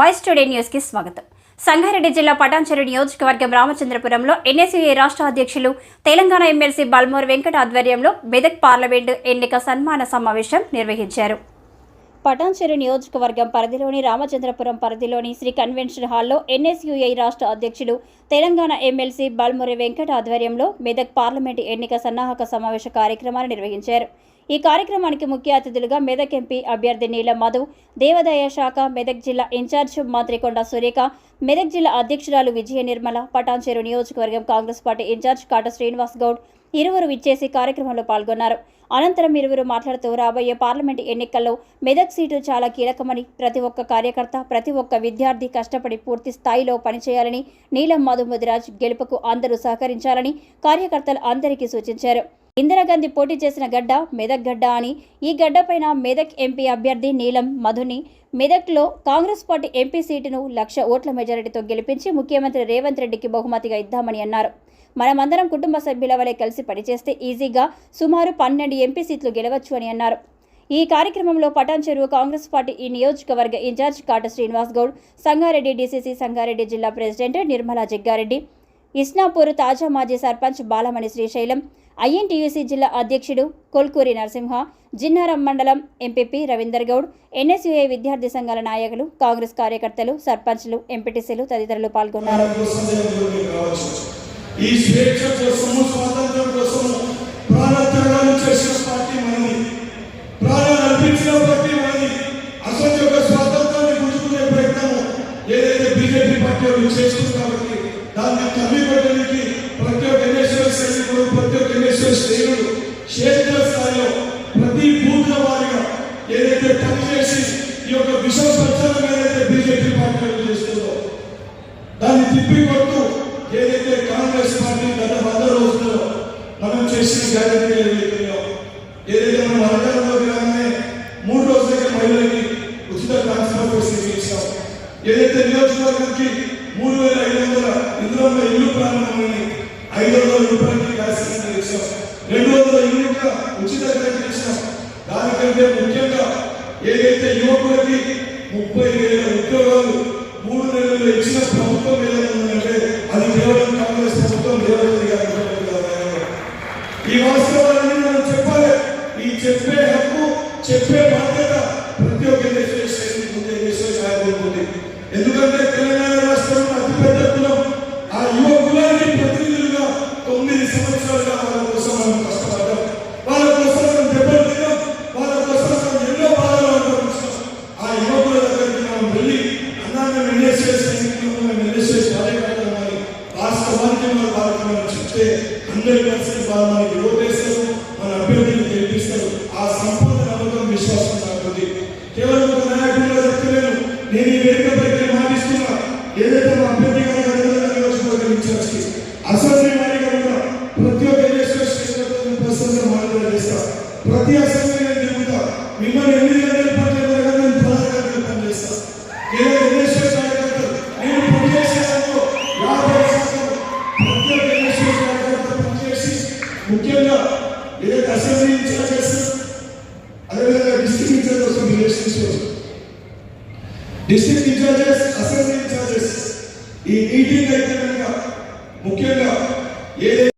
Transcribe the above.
Voice today న్యూస్కి స్వాగతం. సంగారెడ్డి జిల్లా పటాన్చెరు నియోజకవర్గం రామచంద్రపురంలో ఎన్ఎస్యుఏ రాష్ట్ర అధ్యక్షులు తెలంగాణ ఎమ్మెల్సీ బల్మూర్ వెంకట ఆధ్వర్యంలో మెదక్ పార్లమెంటు ఎన్నిక సన్మాన సమావేశం నిర్వహించారు. పటాన్చెరు నియోజకవర్గం పరిధిలోని రామచంద్రపురం పరిధిలోని శ్రీ కన్వెన్షన్ హాల్లో ఎన్ఎస్యుఐ రాష్ట్ర అధ్యక్షులు తెలంగాణ ఎమ్మెల్సీ బల్మురి వెంకట ఆధ్వర్యంలో మెదక్ పార్లమెంటు ఎన్నిక సన్నాహక సమావేశ కార్యక్రమాన్ని నిర్వహించారు. ఈ కార్యక్రమానికి ముఖ్య అతిథులుగా మెదక్ ఎంపీ అభ్యర్థి నీల మధు దేవాదాయ శాఖ మెదక్ జిల్లా ఇన్ఛార్జ్ మంత్రి కొండ సురేఖ మెదక్ జిల్లా అధ్యక్షురాలు విజయ నిర్మల పటాన్చెరు నియోజకవర్గం Congress party in charge Kata Srinivas Goud ఇరువురు విచ్చేసి కార్యక్రమంలో పాల్గొన్నారు. అనంతరం ఇరువురు మాట్లాడుతూ రాబోయే పార్లమెంటు ఎన్నికల్లో మెదక్ సీటు చాలా కీలకమని ప్రతి ఒక్క కార్యకర్త ప్రతి ఒక్క విద్యార్థి కష్టపడి పూర్తి స్థాయిలో పనిచేయాలని నీలం మధు ముదిరాజ్ గెలుపుకు అందరూ సహకరించాలని కార్యకర్తలు అందరికీ సూచించారు. ఇందిరాగాంధీ పోటీ చేసిన గడ్డ మెదక్ గడ్డ అని ఈ గడ్డపైన మెదక్ ఎంపీ అభ్యర్థి నీలం మధుని. మెదక్లో కాంగ్రెస్ పార్టీ ఎంపీ సీటును లక్ష ఓట్ల మెజారిటీతో గెలిపించి ముఖ్యమంత్రి రేవంత్ రెడ్డికి బహుమతిగా ఇద్దామని అన్నారు. మనమందరం కుటుంబ సభ్యుల వలె కలిసి పనిచేస్తే ఈజీగా సుమారు పన్నెండు ఎంపీ సీట్లు గెలవచ్చు అని అన్నారు. ఈ కార్యక్రమంలో పటాన్ చెరువు కాంగ్రెస్ పార్టీ ఈ నియోజకవర్గ in charge Kata Srinivas Goud Sangareddy DCC Sangareddy జిల్లా ప్రెసిడెంట్ నిర్మలా జగ్గారెడ్డి ఇస్నాపూర్ తాజా మాజీ సర్పంచ్ బాలమణి శ్రీశైలం ఐఎన్టీయూసీ జిల్లా అధ్యక్షుడు కొల్కూరి నరసింహ జిన్నారం మండలం ఎంపీపీ రవీందర్ గౌడ్ ఎన్ఎస్యుఐ విద్యార్థి సంఘాల నాయకులు కాంగ్రెస్ కార్యకర్తలు సర్పంచ్లు ఎంపీటీసీలు తదితరులు పాల్గొన్నారు. ఈ స్వేచ్ఛ కోసము స్వాతంత్రం కోసము ప్రాణత్యాగాలు చేసిన పార్టీ మనది. ప్రాణాలు అర్పించిన పార్టీ మనది. అసలు యొక్క స్వాతంత్రాన్ని గుంజుకునే ఏదైతే బీజేపీ పార్టీ వాళ్ళు చేస్తుంది కాబట్టి దాన్ని తల్లి ప్రతి ఒక్క ఎన్ఎస్ఎల్ సైనికుడు ప్రతి ఒక్క ఎన్ఎస్ఎల్ శ్రేణుడు క్షేత్ర స్థాయిలో ప్రతి బూత్ల వారిగా ఏదైతే పనిచేసి ఈ యొక్క విశ్వ ప్రచారం ఏదైతే బీజేపీ పార్టీ చేస్తుందో దాన్ని తిప్పికొట్టు ఏదైతే కాంగ్రెస్ పార్టీ గత వంద రోజుల్లో మనం చేసిన గ్యారెంటీ ఏదైతున్నాయో ఏదైతే మనం అధికారంలోకి రాగానే మూడు రోజులకి మహిళలకి ఉచిత ట్రాన్స్ఫర్ ఫెసిలిటీ ఇచ్చాం ఏదైతే నియోజకవర్గానికి మూడు వేల ఐదు వందల ఇందులో ఇల్లు ప్రారంభమైంది ఐదు వందల రూపాయలకి గ్యాస్ సిలిండర్ ఇచ్చాం రెండు వందల యూనిట్ల ఉచిత కరెంట్ ఇచ్చాం దానికంటే ముఖ్యంగా ఏదైతే యువకులకి ముప్పై వేల ఉద్యోగాలు హండ్రెడ్ కలిసి వాళ్ళు మనకి ఓటేస్తారు మన అభ్యర్థిని గెలిపిస్తారు ఆ సంపూర్ణ నమ్మకం విశ్వాసం కాకుంది కేవలం ఒక నాయకుడిగా చెప్తలేను నేను ఈ వేదికపైకి మాటిస్తున్నా. ఏదైతే మా అభ్యర్థి నియోజకవర్గం ఇన్ఛార్జ్కి అసెంబ్లీ వారిగా కూడా ప్రతి ఒక్క ప్రస్తుతం ప్రతి అసెంబ్లీ తిరుగుతా. మిమ్మల్ని ఎన్ని గంటలు విధంగా డిస్ట్రిక్ట్ ఇన్ఛార్జ్ వస్తుంది రిలేషన్షిప్ ఈ ముఖ్యంగా ఏదైతే